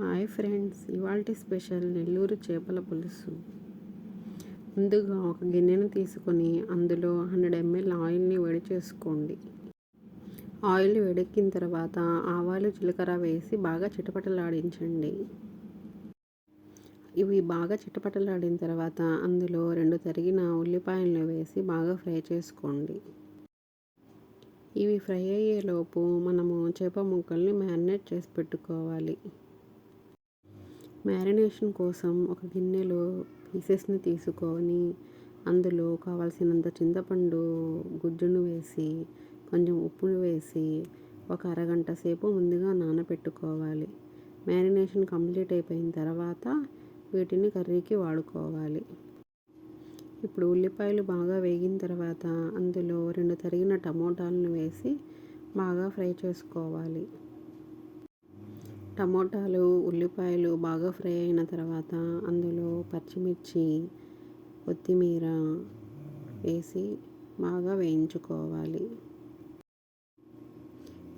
Hi friends ఇవాల్టి special Nellore చేపల పులుసు. ముందుగా ఒక గిన్నెను తీసుకొని అందులో హండ్రెడ్ ఎంఎల్ ఆయిల్ని వేడి చేసుకోండి. ఆయిల్ వేడెక్కిన తర్వాత ఆవాలు జీలకర్ర వేసి బాగా చిటపటలాడించండి. ఇవి బాగా చిటపటలాడిన తర్వాత అందులో రెండు తరిగిన ఉల్లిపాయలను వేసి బాగా ఫ్రై చేసుకోండి. ఇవి ఫ్రై అయ్యేలోపు మనము చేప ముక్కల్ని మ్యారినేట్ చేసి పెట్టుకోవాలి. మ్యారినేషన్ కోసం ఒక గిన్నెలో పీసెస్ని తీసుకొని అందులో కావలసినంత చింతపండు గుజ్జును వేసి కొంచెం ఉప్పును వేసి ఒక అరగంట సేపు ముందుగా నానబెట్టుకోవాలి మ్యారినేషన్ కంప్లీట్ అయిపోయిన తర్వాత వీటిని కర్రీకి వాడుకోవాలి. ఇప్పుడు ఉల్లిపాయలు బాగా వేగిన తర్వాత అందులో రెండు తరిగిన టమోటాలను వేసి బాగా ఫ్రై చేసుకోవాలి. టమోటాలు ఉల్లిపాయలు బాగా ఫ్రై అయిన తర్వాత అందులో పచ్చిమిర్చి కొత్తిమీర వేసి బాగా వేయించుకోవాలి.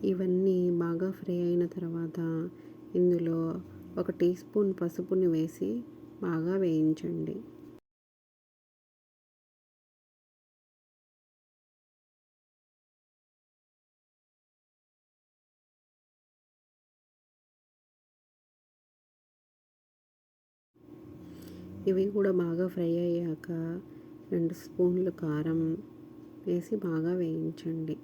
ఇవన్నీ బాగా ఫ్రై అయిన తర్వాత ఇందులో ఒక టీ స్పూన్ పసుపుని వేసి బాగా వేయించండి. ఇవి కూడా బాగా ఫ్రై అయ్యాక రెండు స్పూన్లు కారం వేసి బాగా వేయించండి.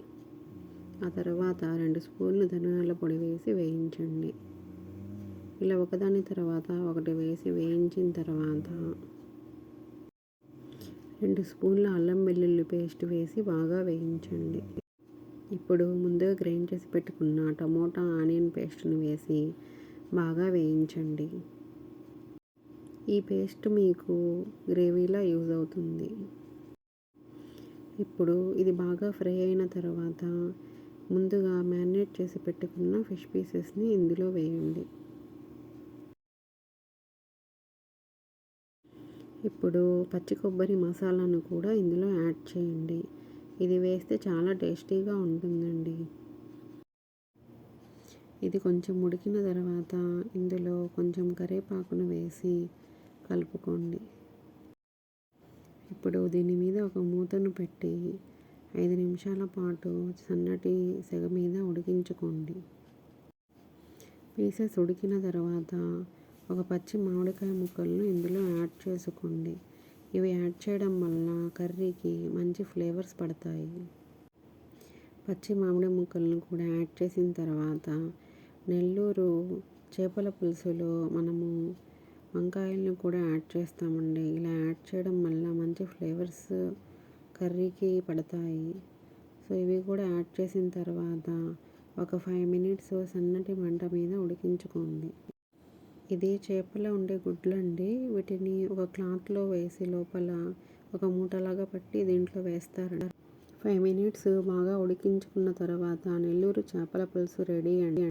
ఆ తర్వాత రెండు స్పూన్లు ధనియాల పొడి వేసి వేయించండి. ఇలా ఒకదాని తర్వాత ఒకటి వేసి వేయించిన తర్వాత రెండు స్పూన్ల అల్లం వెల్లుల్లి పేస్ట్ వేసి బాగా వేయించండి. ఇప్పుడు ముందుగా గ్రైండ్ చేసి పెట్టుకున్న టమోటా ఆనియన్ పేస్ట్ని వేసి బాగా వేయించండి. ఈ పేస్ట్ మీకు గ్రేవీలా యూజ్ అవుతుంది. ఇప్పుడు ఇది బాగా ఫ్రై అయిన తర్వాత ముందుగా మ్యారినేట్ చేసి పెట్టుకున్న ఫిష్ పీసెస్ని ఇందులో వేయండి. ఇప్పుడు పచ్చి కొబ్బరి మసాలాను కూడా ఇందులో యాడ్ చేయండి. ఇది వేస్తే చాలా టేస్టీగా ఉంటుందండి. ఇది కొంచెం ఉడికిన తర్వాత ఇందులో కొంచెం కరివేపాకును వేసి కలుపుకోండి. ఇప్పుడు దీని మీద ఒక మూతను పెట్టి ఐదు నిమిషాల పాటు సన్నటి సెగ మీద ఉడికించుకోండి. పీసెస్ ఉడికిన తర్వాత ఒక పచ్చి మామిడికాయ ముక్కలను ఇందులో యాడ్ చేసుకోండి. ఇవి యాడ్ చేయడం వల్ల కర్రీకి మంచి ఫ్లేవర్స్ పడతాయి. పచ్చి మామిడి ముక్కలను కూడా యాడ్ చేసిన తర్వాత నెల్లూరు చేపల పులుసులో మనము వంకాయలను కూడా యాడ్ చేస్తామండి. ఇలా యాడ్ చేయడం వల్ల మంచి ఫ్లేవర్స్ కర్రీకి పడతాయి. సో ఇవి కూడా యాడ్ చేసిన తర్వాత ఒక ఫైవ్ మినిట్స్ సన్నటి మంట మీద ఉడికించుకోండి. ఇది చేపలో ఉండే గుడ్లు అండి. వీటిని ఒక క్లాత్లో వేసి లోపల ఒక మూటలాగా పట్టి దీంట్లో వేస్తారు ఫైవ్ మినిట్స్ బాగా ఉడికించుకున్న తర్వాత నెల్లూరు చేపల పులుసు రెడీ అండి.